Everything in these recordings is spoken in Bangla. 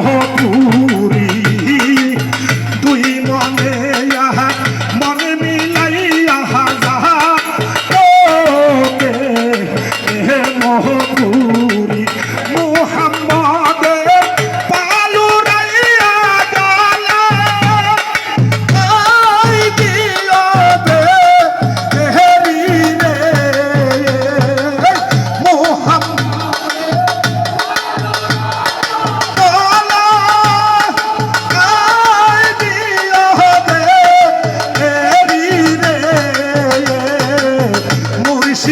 মহপুরে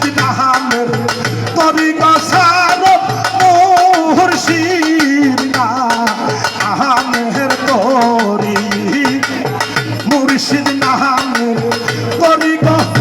মুর্শিদ কাহামের তরি গসার মুর্শিদ কাহামের তরি মুর্শিদ কাহামের তরি গসার